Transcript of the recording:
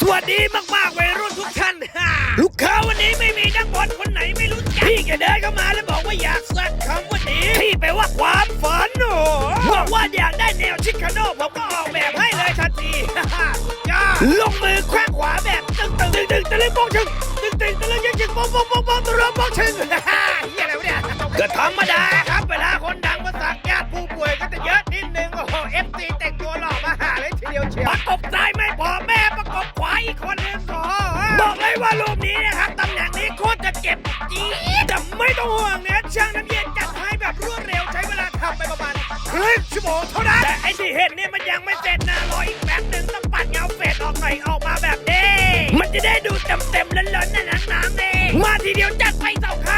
สวัสดีมากๆวัยรุ่นทุกท่านลูกค้าวันนี้ไม่มีนักบอลคนไหนไม่รู้จักพี่แกเดินเข้ามาแล้วบอกว่าอยากสักคำว่าดีพี่ไปว่าความฝันโอ้บอกว่าอยากได้แนวชิคาโน่ผมก็ออกแบบให้เลยทันทีจ้าลงมือแขว้งขวาแบบตึงตึงตึงตึงตะลึงโป้งชึงตึงตึงตะลึงยังจึงโป้งโป้งโป้งโป้งตะลึงโป้งชึงเฮียอะไรวะเนี่ยก็ธรรมดาครับเวลาคนดังมาสักญาติผู้ป่วยก็จะเยอะนิดนึงโอ้โหเอฟซีแต่งตัวหล่อมาหาเลยทีเดียวเชียวประกบซ้ายไม่พอแม่ กบขวาอีคนนึงโอ้โหบอกเลยว่ารูปนี้นะครับตำแหน่งนี้โคตรจะเจ็บจี๊ดแต่ไม่ต้องห่วงนะช่างน้ำเย็นจัดให้แบบรวดเร็วใช้เวลาทำไปประมาณครึ่งชั่วโมงเท่านั้นแต่ไอ้ที่เห็นเนี่ยมันยังไม่เสร็จนะรออีกแป๊บหนึ่งต้องปัดเงาเฟดออกหน่อยออกมาแบบนี้มันจะได้ดูเต็มเต็มๆล้นๆนะนังๆนี่มาทีเดียวจัดไปสองครั้ง